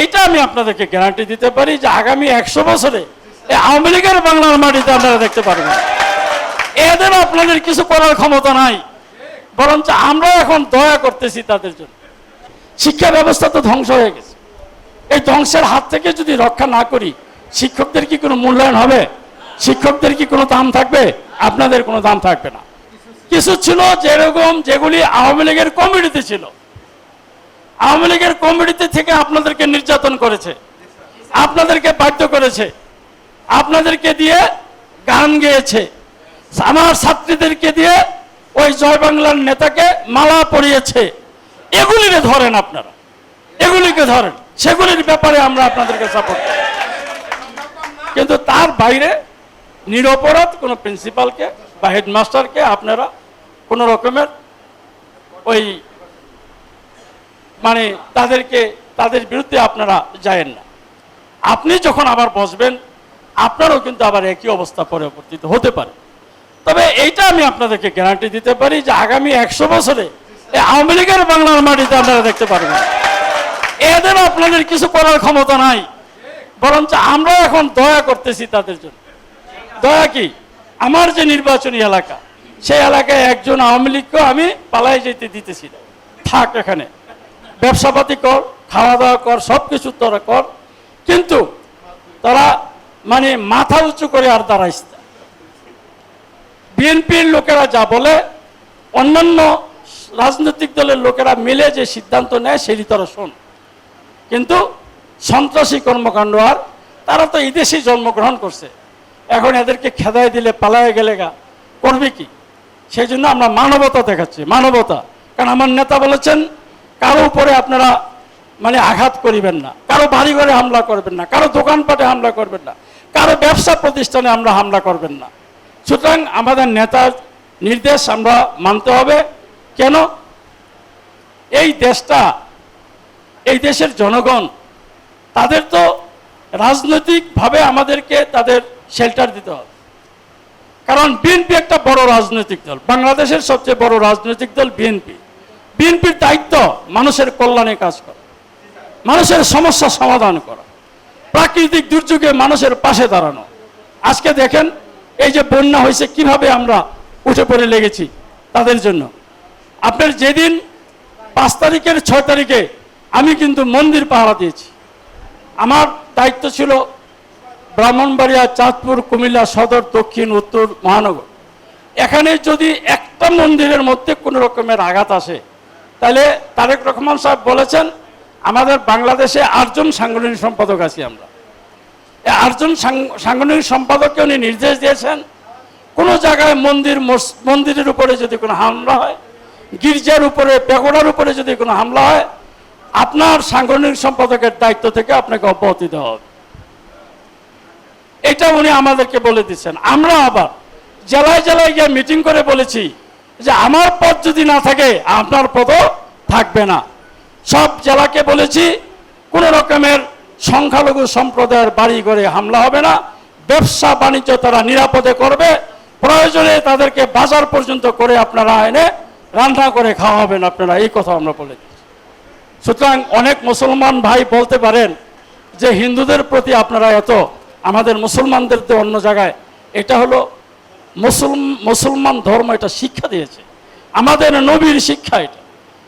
এইটা আমি আপনাদেরকে গ্যারান্টি দিতে পারি যে আগামী একশো বছরে আওয়ামী লীগের বাংলার মাটিতে আপনারা দেখতে পারবেন। এদের আপনাদের কিছু করার ক্ষমতা নাই। বরঞ্চ আমরা এখন দয়া করতেছি তাদের জন্য। শিক্ষা ব্যবস্থা তো ধ্বংস হয়ে গেছে। এই ধ্বংসের হাত থেকে যদি রক্ষা না করি, শিক্ষকদের কি কোনো মূল্যায়ন হবে? শিক্ষকদের কি কোনো দাম থাকবে? আপনাদের কোনো দাম থাকবে না। কিছু ছিল যেরকম যেগুলি আওয়ামী লীগের কমিটিতে ছিল। আওয়ামী লীগের কমিটিতে থেকে আপনাদেরকে নির্যাতন করেছে। আপনাদেরকে বাধ্য করেছে। আপনাদেরকে দিয়ে গান গেয়েছে। আমার ছাত্রীদেরকে দিয়ে ওই জয় বাংলার নেতাকে মালা পরিয়েছে। এগুলিকে ধরেন আপনারা। এগুলিকে ধরেন। সেগুলির ব্যাপারে আমরা আপনাদেরকে সাপোর্ট করি কিন্তু তার বাইরে নিরপরাধ কোনো প্রিন্সিপালকে বা হেডমাস্টারকে আপনারা কোনো রকমের ওই মানে তাদেরকে, তাদের বিরুদ্ধে আপনারা যায়েন না। আপনি যখন আবার বসবেন, আপনারও কিন্তু আবার একই অবস্থা পরিবর্তিত হতে পারে। তবে এইটা আমি আপনাদেরকে গ্যারান্টি দিতে পারি যে আগামী একশো বছরে আওয়ামী লীগের বাংলার মাটিতে আপনারা দেখতে পারবেন। এদের আপনাদের কিছু করার ক্ষমতা নাই। বরঞ্চ আমরা এখন দয়া করতেছি তাদের জন্য। দয়া কি? আমার যে নির্বাচনী এলাকা, সেই এলাকায় একজন আওয়ামী লীগকেও আমি পালাই যেতে দিতেছি না। থাক এখানে। ব্যবসাপাতি কর খাওয়া দাওয়া কর সব কিছু তোরা কর। কিন্তু তারা মানে মাথা উঁচু করে আর দাঁড়াইস বিএনপির লোকেরা যা বলে, অন্যান্য রাজনৈতিক দলের লোকেরা মিলে যে সিদ্ধান্ত নেয়, সেটি তারা শোন। কিন্তু সন্ত্রাসী কর্মকাণ্ড আর, তারা তো এদেশেই জন্মগ্রহণ করছে। এখন এদেরকে খেদায় দিলে পালায় গেলে গা। করবে কি? সেই জন্য আমরা মানবতা দেখাচ্ছি, মানবতা। কারণ আমার নেতা বলেছেন কারও উপরে আপনারা মানে আঘাত করিবেন না। কারও বাড়িঘরে হামলা করবেন না। কারও দোকানপাটে হামলা করবেন না। কারও ব্যবসা প্রতিষ্ঠানে আমরা হামলা করবেন না। সুতরাং আমাদের নেতার নির্দেশ আমরা মানতে হবে। কেন? এই দেশটা, এই দেশের জনগণ, তাদের তো রাজনৈতিকভাবে আমাদেরকে তাদের শেল্টার দিতে হবে। কারণ বিএনপি একটা বড় রাজনৈতিক দল। বাংলাদেশের সবচেয়ে বড় রাজনৈতিক দল বিএনপি। বিএনপির দায়িত্ব মানুষের কল্যাণে কাজ করা, মানুষের সমস্যা সমাধান করা, প্রাকৃতিক দুর্যোগে মানুষের পাশে দাঁড়ানো। আজকে দেখেন, এই যে বন্যা হয়েছে, কীভাবে আমরা উঠে পড়ে লেগেছি তাদের জন্য। আপনার যেদিন পাঁচ তারিখের ছয় তারিখে আমি কিন্তু মন্দির পাহারা দিয়েছি। আমার দায়িত্ব ছিল ব্রাহ্মণবাড়িয়া, চাঁদপুর, কুমিল্লা সদর, দক্ষিণ, উত্তর, মহানগর। এখানে যদি একটা মন্দিরের মধ্যে কোনো রকমের আঘাত আসে তাহলে তারেক রহমান সাহেব বলেছেন, আমাদের বাংলাদেশে আটজন সাংগঠনিক সম্পাদক আছি আমরা। আটজন সাংগঠনিক সম্পাদককে উনি নির্দেশ দিয়েছেন, কোনো জায়গায় মন্দির মন্দিরের উপরে যদি কোনো হামলা হয়, গির্জার উপরে, পেগোড়ার উপরে যদি কোনো হামলা হয়, আপনার সাংগঠনিক সম্পাদকের দায়িত্ব থেকে আপনাকে অব্যাহতি দেওয়া হবে। এটা উনি আমাদেরকে বলে দিচ্ছেন। আমরা আবার জেলায় জেলায় গিয়ে মিটিং করে বলেছি যে আমার পথ যদি না থাকে, আপনার পদও থাকবে না। সব জেলাকে বলেছি, কোনো রকমের সংখ্যালঘু সম্প্রদায়ের বাড়ি ঘরে হামলা হবে না। ব্যবসা বাণিজ্য তারা নিরাপদে করবে। প্রয়োজনে তাদেরকে বাজার পর্যন্ত করে আপনারা এনে রান্না করে খাওয়াবেন আপনারা, এই কথা আমরা বলে সুতরাং অনেক মুসলমান ভাই বলতে পারেন যে হিন্দুদের প্রতি আপনারা এত, আমাদের মুসলমানদের তো অন্য জায়গায়। এটা হলো মুসলমান ধর্ম এটা শিক্ষা দিয়েছে। আমাদের নবীর শিক্ষা এটা।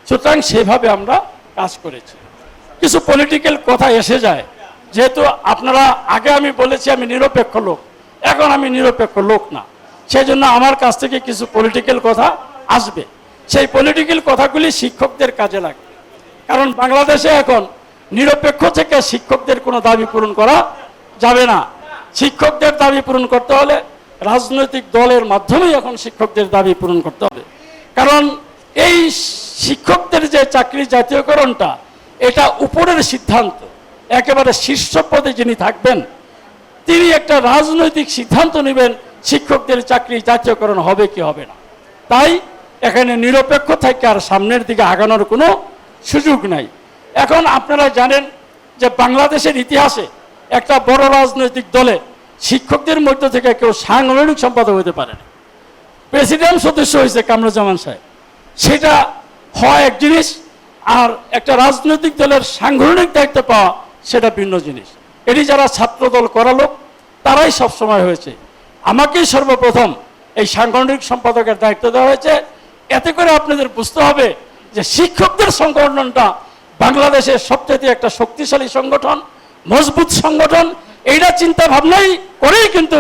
সুতরাং সেভাবে আমরা কাজ করেছি। কিছু পলিটিক্যাল কথা এসে যায়। যেহেতু আপনারা, আগে আমি বলেছি আমি নিরপেক্ষ লোক। এখন আমি নিরপেক্ষ লোক না। সেই জন্য আমার কাছ থেকে কিছু পলিটিক্যাল কথা আসবে। সেই পলিটিক্যাল কথাগুলি শিক্ষকদের কাজে লাগে। কারণ বাংলাদেশে এখন নিরপেক্ষ থেকে শিক্ষকদের কোনো দাবি পূরণ করা যাবে না। শিক্ষকদের দাবি পূরণ করতে হলে রাজনৈতিক দলের মাধ্যমেই এখন শিক্ষকদের দাবি পূরণ করতে হবে। কারণ এই শিক্ষকদের যে চাকরি জাতীয়করণটা, এটা উপরের সিদ্ধান্ত। একেবারে শীর্ষ পদে যিনি থাকবেন, তিনি একটা রাজনৈতিক সিদ্ধান্ত নেবেন, শিক্ষকদের চাকরি জাতীয়করণ হবে কি হবে না। তাই এখানে নিরপেক্ষ থেকে আর সামনের দিকে আগানোর কোনো সুযোগ নাই। এখন আপনারা জানেন যে বাংলাদেশের ইতিহাসে একটা বড় রাজনৈতিক দলে শিক্ষকদের মধ্য থেকে কেউ সাংগঠনিক সম্পাদক হতে পারে না। প্রেসিডেন্ট সদস্য হয়েছে কামরুজ্জামান সাহেব। সেটা হয় এক জিনিস, আর একটা রাজনৈতিক দলের সাংগঠনিক দায়িত্ব পাওয়া সেটা ভিন্ন জিনিস। এটি যারা ছাত্রদল করালো তারাই সবসময় হয়েছে। আমাকেই সর্বপ্রথম এই সাংগঠনিক সম্পাদকের দায়িত্ব দেওয়া হয়েছে। এতে করে আপনাদের বুঝতে হবে যে শিক্ষকদের সংগঠনটা বাংলাদেশের সবচেয়ে একটা শক্তিশালী সংগঠন, মজবুত সংগঠন এইটা চিন্তা ভাবনাই করেই কিন্তু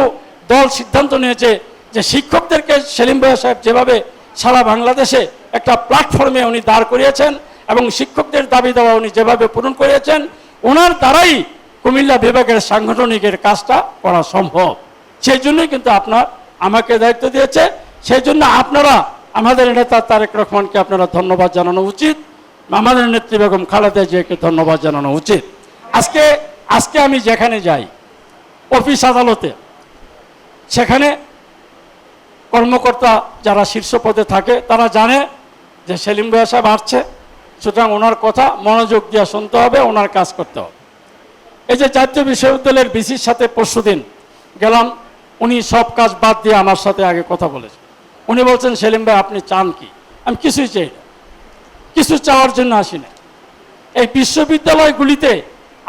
দল সিদ্ধান্ত নিয়েছে যে শিক্ষকদেরকে সেলিম ভাইয়া সাহেব যেভাবে সারা বাংলাদেশে একটা প্ল্যাটফর্মে উনি দাঁড় করিয়েছেন এবং শিক্ষকদের দাবি দেওয়া উনি যেভাবে পূরণ করিয়েছেন ওনার দ্বারাই কুমিল্লা বিভাগের সাংগঠনিকের কাজটা করা সম্ভব। সেই জন্যই কিন্তু আপনার আমাকে দায়িত্ব দিয়েছে। সেই জন্য আপনারা, আমাদের নেতা তারেক রহমানকে আপনারা ধন্যবাদ জানানো উচিত। আমাদের নেত্রী বেগম খালেদা জিয়াকে ধন্যবাদ জানানো উচিত। আজকে আজকে আমি যেখানে যাই অফিস আদালতে। সেখানে কর্মকর্তা যারা শীর্ষ পদে থাকে, তারা জানে যে সেলিম ভাইয়া সাহেব আসছে। সুতরাং ওনার কথা মনোযোগ দিয়ে শুনতে হবে, ওনার কাজ করতে হবে। এই যে জাতীয় বিশ্ববিদ্যালয়ের বিসির সাথে পরশুদিন গেলাম, উনি সব কাজ বাদ দিয়ে আমার সাথে আগে কথা বলেছেন। উনি বলছেন, সেলিম ভাই, আপনি চান কি? আমি কিছুই চাই না। কিছু চাওয়ার জন্য আসি না এই বিশ্ববিদ্যালয়গুলিতে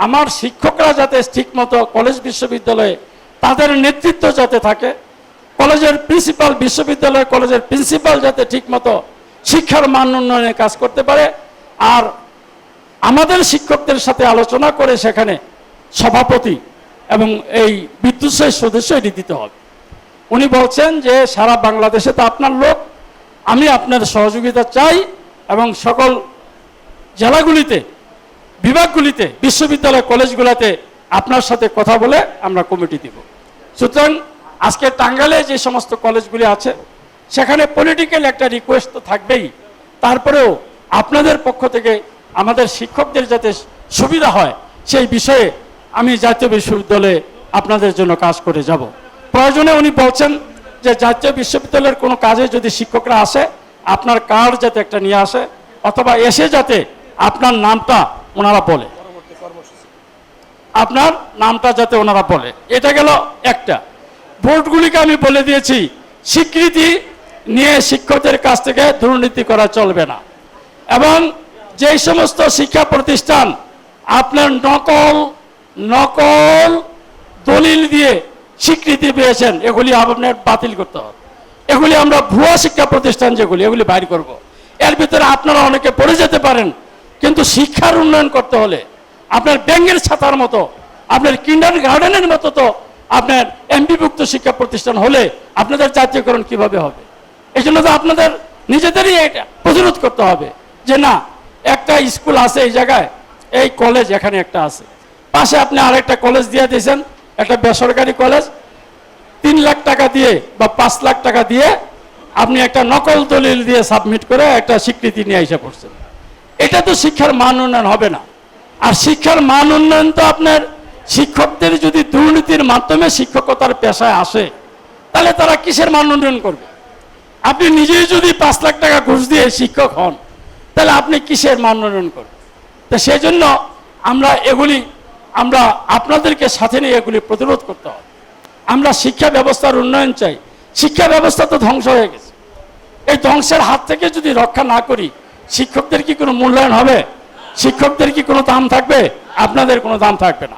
আমার শিক্ষকরা যাতে ঠিকমতো কলেজ বিশ্ববিদ্যালয়ে তাদের নেতৃত্ব যাতে থাকে, কলেজের প্রিন্সিপাল বিশ্ববিদ্যালয়, কলেজের প্রিন্সিপাল যাতে ঠিকমতো শিক্ষার মান উন্নয়নে কাজ করতে পারে, আর আমাদের শিক্ষকদের সাথে আলোচনা করে সেখানে সভাপতি এবং এই বিদ্যুৎ সদস্য এটি দিতে হবে। উনি বলছেন যে, সারা বাংলাদেশে তো আপনার লোক, আমি আপনার সহযোগিতা চাই এবং সকল জেলাগুলিতে বিভাগগুলিতে, বিশ্ববিদ্যালয় কলেজগুলোতে আপনার সাথে কথা বলে আমরা কমিটি দিব। সুতরাং আজকে টাঙ্গালে যে সমস্ত কলেজগুলি আছে, সেখানে পলিটিক্যাল একটা রিকোয়েস্ট তো থাকবেই। তারপরেও আপনাদের পক্ষ থেকে আমাদের শিক্ষকদের যাতে সুবিধা হয়, সেই বিষয়ে আমি জাতীয় বিশ্ববিদ্যালয়ে আপনাদের জন্য কাজ করে যাব। প্রয়োজনে উনি বলছেন যে জাতীয় বিশ্ববিদ্যালয়ের কোনো কাজে যদি শিক্ষকরা আসে, আপনার কার্ড যাতে একটা নিয়ে আসে, অথবা এসে যাতে আপনার নামটা ওনারা বলে। আপনার নামটা যাতে ওনারা বলে। এটা গেল একটা। বোর্ডগুলিকে আমি বলে দিয়েছি, স্বীকৃতি নিয়ে শিক্ষকদের কাছ থেকে দুর্নীতি করা চলবে না। এবং যেই সমস্ত শিক্ষা প্রতিষ্ঠান আপনার নকল নকল দলিল দিয়ে স্বীকৃতি পেয়েছেন, এগুলি আপনার বাতিল করতে হবে। এগুলি আমরা ভুয়া শিক্ষা প্রতিষ্ঠান যেগুলি, এগুলি বাইর করব। এর ভিতরে আপনারা অনেকে পড়ে যেতে পারেন কিন্তু শিক্ষার উন্নয়ন করতে হলে আপনার ব্যাঙ্গের ছাতার মতো, আপনার কিন্ডার গার্ডেনের মতো তো আপনার এমপিভুক্ত শিক্ষা প্রতিষ্ঠান হলে আপনাদের জাতীয়করণ কীভাবে হবে? এই জন্য তো আপনাদের নিজেদেরই এটা প্রতিরোধ করতে হবে যে না, একটা স্কুল আছে এই জায়গায়, এই কলেজ এখানে একটা আছে। পাশে আপনি আরেকটা কলেজ দিয়ে দিয়েছেন, একটা বেসরকারি কলেজ। তিন লাখ টাকা দিয়ে বা পাঁচ লাখ টাকা দিয়ে আপনি একটা নকল দলিল দিয়ে সাবমিট করে একটা স্বীকৃতি নিয়ে এসে পড়ছেন। এটা তো শিক্ষার মান উন্নয়ন হবে না। আর শিক্ষার মান উন্নয়ন তো আপনার শিক্ষকদের যদি দুর্নীতির মাধ্যমে শিক্ষকতার পেশায় আসে, তাহলে তারা কিসের মান উন্নয়ন করবে? আপনি নিজেই যদি পাঁচ লাখ টাকা ঘুষ দিয়ে শিক্ষক হন, তাহলে আপনি কিসের মান উন্নয়ন করবেন? তো সেই জন্য আমরা এগুলি, আমরা আপনাদেরকে সাথে নিয়ে এগুলি প্রতিরোধ করতে হবে। আমরা শিক্ষা ব্যবস্থার উন্নয়ন চাই। শিক্ষা ব্যবস্থা তো ধ্বংস হয়ে গেছে। এই ধ্বংসের হাত থেকে যদি রক্ষা না করি শিক্ষকদের কি কোনো মূল্যায়ন হবে? শিক্ষকদের কি কোনো দাম থাকবে? আপনাদের কোনো দাম থাকবে না।